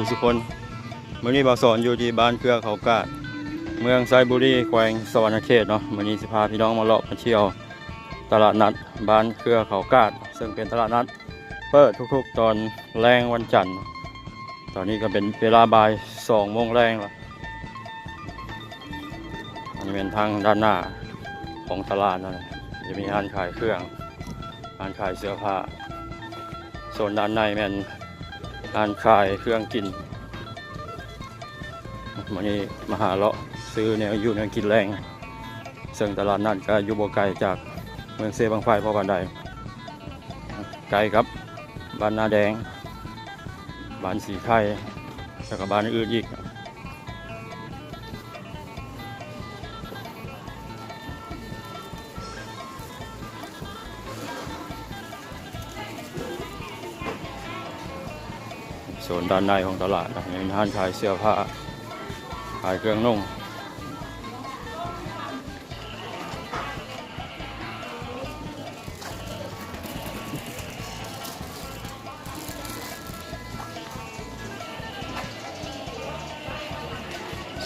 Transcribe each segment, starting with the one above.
พี่น้สุขคนมื้อนี้บ่าสอนอยู่ที่บ้านเครือเขากาด เมืองไซบุรีแขวงสวรรณเขตเนาะมื้อนี้สิพาพี่น้องมาเลาะมาเที่ยว ตลาดนัดบ้านเครือเขากาด ซึ่งเป็นตลาดนัดเปิดทุกๆ ตอนแรงวันจันทร์ ตอนนี้ก็เป็นเวลาบ่าย2โมงแรงแล้วอันเป็นทางด้านหน้าของตลาดนั่นแหละจะมีร้านขายเครื่องร้านขายเสื้อผ้าโซนด้านในแม่น ร้านขายเครื่องกินวันนี้มาหาเลาะซื้อแนวอยู่แนวกินแรง ซึ่งตลาดนัดก็อยู่บ่ไกลจากเมืองเซบางไฟพอบันใดไกลครับบ้านนาแดงบ้านสีไข่แล้วก็บ้านอื่นอีก โซนด้านในของตลาดนะมีร้านขายเสื้อผ้า ขายเครื่องนุ่ง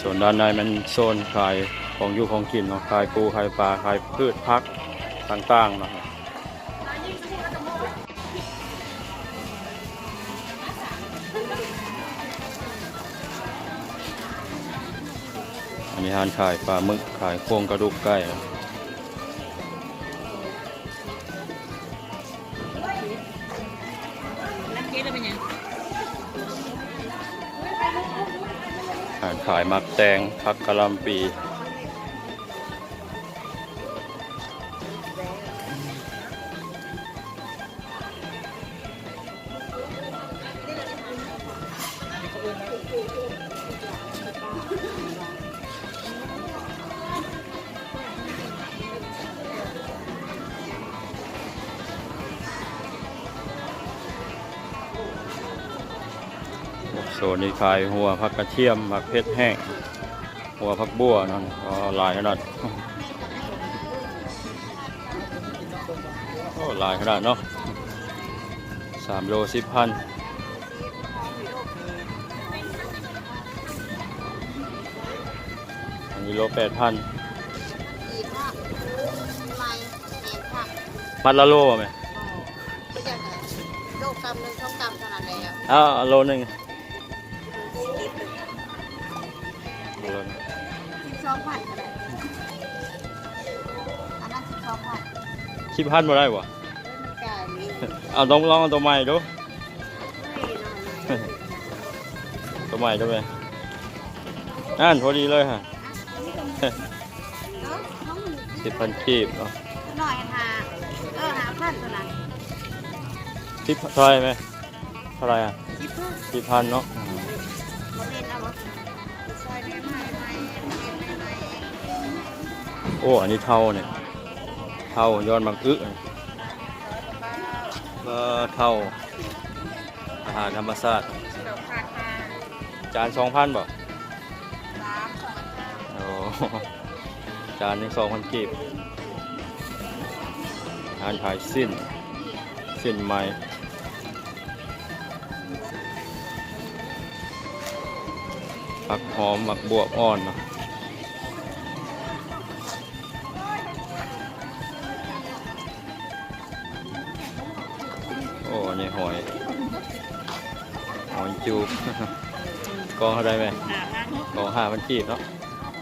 ส่วนด้านในมันโซนขายของอยู่ของกินเนาะขายปูขายปลาขายพืชพักต่างๆนะครับ อันนี้ร้านขายปลาหมึกขายโครงกระดูกไก่นะน้ำเกลือเป็นยังร้านขายมักแตงผักกะหล่ำปี โซนนี้ขายหัวผักกระเทียมผักเพชรแห้ง หัวผักบัวนั่นก็หลายขนาดโอ้หลายขนาดเนาะสามโลสิบพันอันนี้โลแปดพันอีกว่าไม่เองค่ะมัดละโลไหมก็จะโลกกำหนึ่งช่องกำขนาดแล้วอ้าวโลหนึ่ง โลหนึ่งสิบสองพันก็ได้อันนั้นสิบสองพันคิดพันมาได้บ่มันกลายมีเอาต้องลองเอาตัวใหม่ดูไม่นอนเลยตัวใหม่ดูไปนั่นพอดีเลยฮะเนาะน้องสิบพันกีบเนาะหน่อยหาเออหาพันตัวนั้นสิบเท่าไหรไหมเท่าไหรอะสิบพันสิบพันเนาะโมเดลเอาว โอ้ อันนี้เท่าเนี่ย เท่าย้อนบางอึเออเท่า อาหารธรรมชาติจานสองพันบ่สามสองห้าโอ้จานหนึงสองพันกีบอาหารขายสิ้น สิ้นไม้ ผักหอมหมักบวบอ่อนเนาะโอ้อันนี่หอยหอยจูบกองเท่าไรไหมหาพันกองห้าพันกีบเนาะ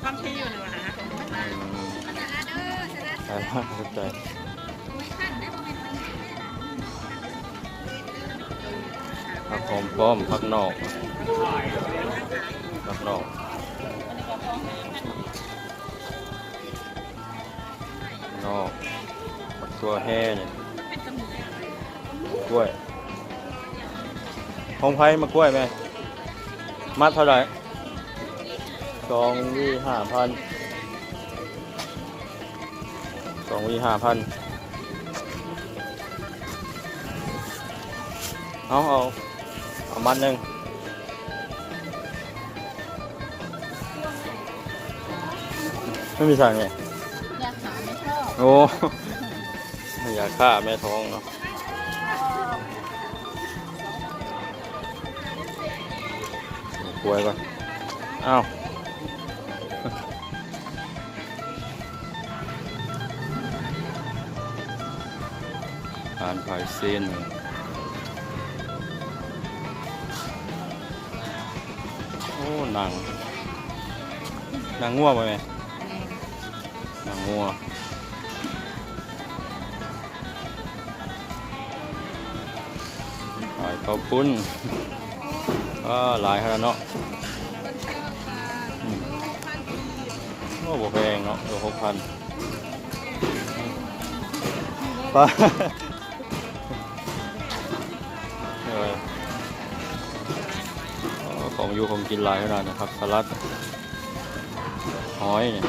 ความที่อยู่ในวะฮะใช่มากสนใจผักหอมป้อมผักนอก ผักนอกนอกตัวแห่เนี่ยกล้วยของไผ่มากล้วยไหมมัดเท่าไหร่สองวี่ห้าพันสองวีห้าพันเอาเอาเอามัดหนึ่ง ไม่มีสั่งไงอยากหาไม่ชอบโอ้ไม่อยากฆ่าแม่ท้องเนาะกล้วยก่อนอ้าวทานไผ่เส้นโอ้หนังหนังงัวไปไหมหนั งงัวขายข้าวปุ้นก็หลายขนาดเนาะอืมโอ้บ่แพงเนาะตัวหกพันปลาเอออ๋อของอยู่ของกินหลายขนาดนะครับสลัดหอยเนี่ย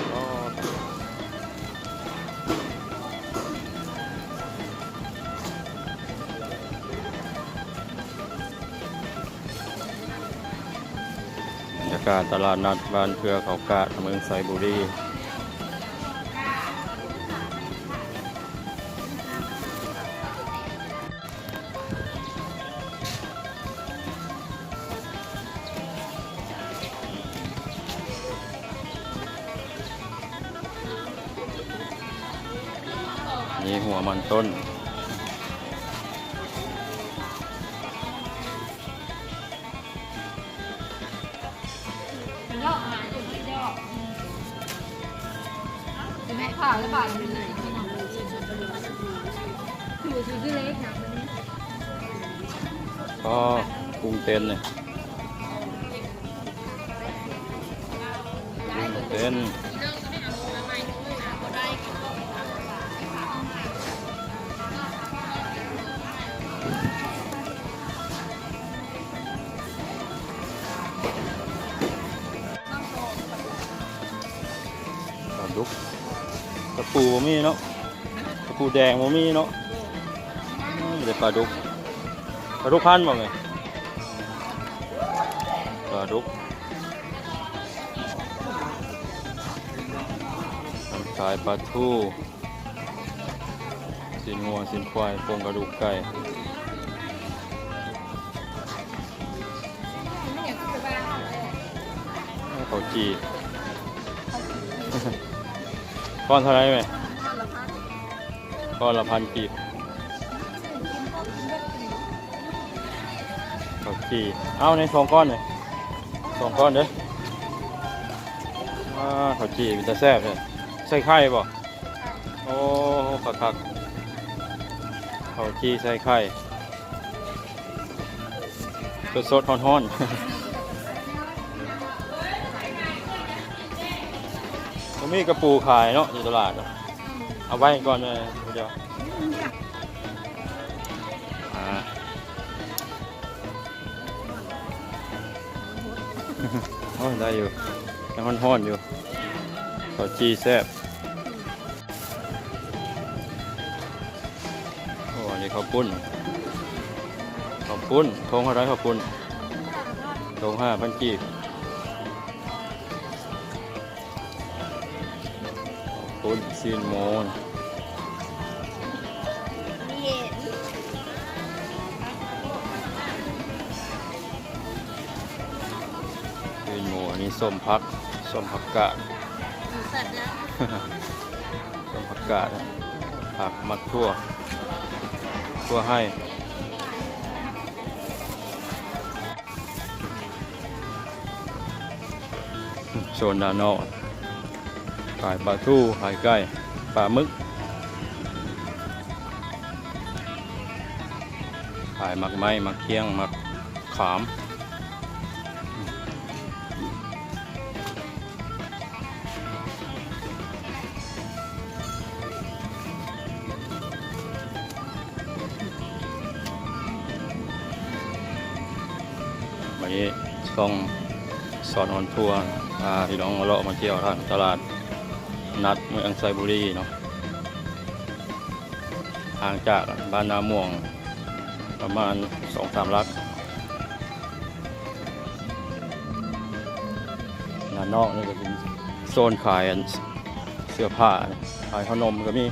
ากาศตลาดนัดบ้านเพื่อเขากาดเมืองไซบุรีนี่หัวมันต้นเป็น เต้นเนี่ยเต้นปลาดุกกระปูบ่มีเนาะกระปูแดงบ่มีเนาะอืมมีแต่ปลาดุกปลาดุกพันบ่ไง ปลาดุกขายปลาทูสินงัวสินควายโครงกระดูกไก่ไม่อยากขึ้นไปบ้านเลยเขาจีก้อนเท่าไหรไหมนอนละพักก้อนละพันกีบเขาจีเอาในสองก้อนเลย สองก้อนเด้ออ่าเขาจีมันจะแซ่บเลยใส่ไข่ป่ะโอ้คักคักๆเขาจีใส่ไข่สดสดๆฮ้อนๆผมมีกระปูขายเนาะอยู่ตลาดเนาะเอาไว้ก่อนเลยเดี๋ยว โอ้ได้อยู่ยังห้อนๆอยู่ขอจีแซ่บโอ้อันนี้ข้าวปุ้นข้าวปุ้นทงอะไรข้าวปุ้นทงห้าพันกีบข้าวปุ้นซีนโมน ส้มพักส้มผักกาดสัตว์นะต้นผักกาดผักมักทั่วทั่วให้โซนดานอกขายปลาทูขายไก่ปลาหมึก ขายมักไม้มักเคียงมักขาม วันนี้ต้องสอนออนทัวร์พาพี่น้องมาเลาะมาเที่ยวทางตลาดนัดเมืองไซบุรีเนาะห่างจากบ้านนาม่วงประมาณสองสามลักด้านนอกนี่ก็เป็นโซนขายเสื้อผ้าขายขนมก็มี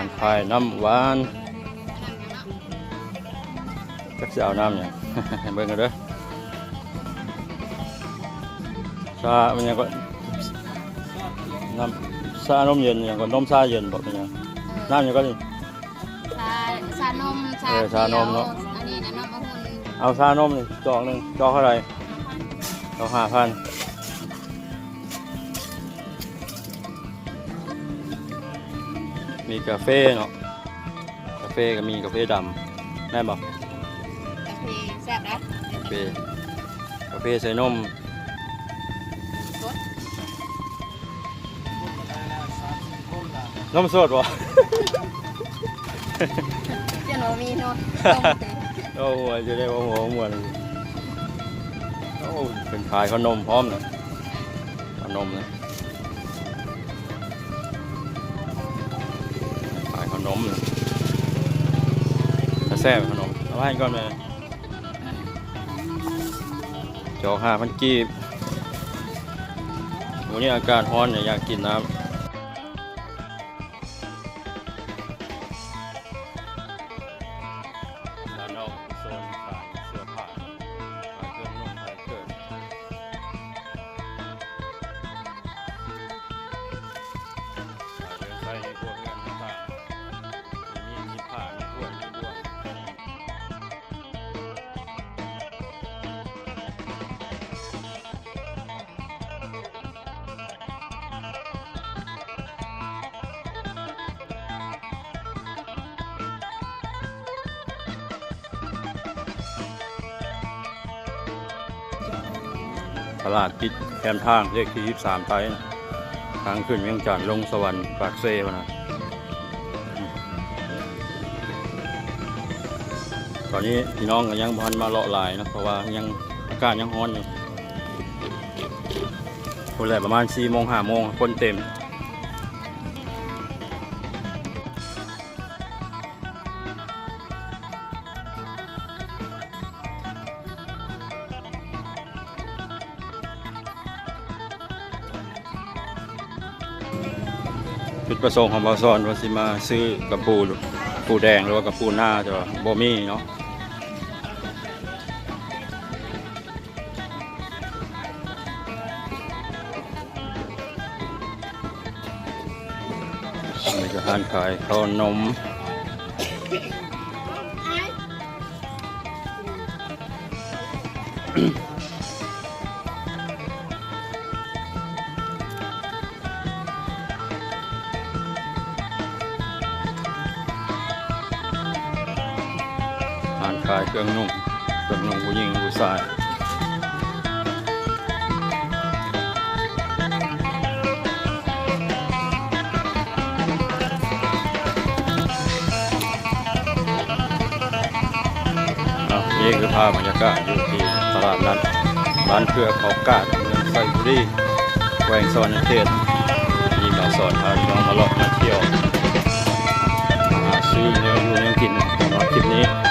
านขายน้ำหวานจักสิเอาน้ำเนี่ยเบิ่งกันเด้อชามันยังก็น้ำชานมเย็นยังก็นมชาเย็นบอกเป็นยังน้ำยังก็นี่ชาชานมชาเออชานมเนอะอันนี้นะน้ำมะฮุนเอาชานมนี่จอกหนึ่งจอกเท่าไหร่จอกห้าพัน มีกาแฟเนาะกาแฟก็มีกาแฟดำแม่นบอกกาแฟแซ่บนะกาแฟกาแฟใส่นมสดนมสดวะเจ้าหนูมีเนาะโอ้โหจะได้ว่าหัวมวนโอ้เป็นขายขนมพร้อมนะขนมนะ นมนะถ้าแซ่บขนมเอาให้ก่อนเลยจอกห้าพันกีบวันนี้อากาศร้อนเนี่ยอยากกินน้ำ ตลาดพิษแคมทางเลขที่ 23 ไปนะทางขึ้นเมืองจันทน์ลงสวรรค์ปากเซ่นะตอนนี้พี่น้องก็ยังพันมาเลาะลายนะเพราะว่ายังอากาศยังร้อนอยู่คนแหละประมาณ4โมง5โมงคนเต็ม ประสงค์ของบอซอนว่าสิมาซื้อกระปูปูแดงหรือว่ากระปูหน้าจะว่าบ่มีเนาะมีระหานขายข้าวนม ร้านขายเครื่องนุ่งเครื่องนุ่งผู้หญิงผู้ชายนี่คือภาพบรรยากาศอยู่ที่ตลาดนัดบ้านเครือเขากาดเมืองไซบุรีแขวงสวรรณเขตมีมาสอนพาพี่น้องมาลาะมาเที่ยว มาซื้อเนื้ออยู่เนื้อกินต่อมาคลิปนี้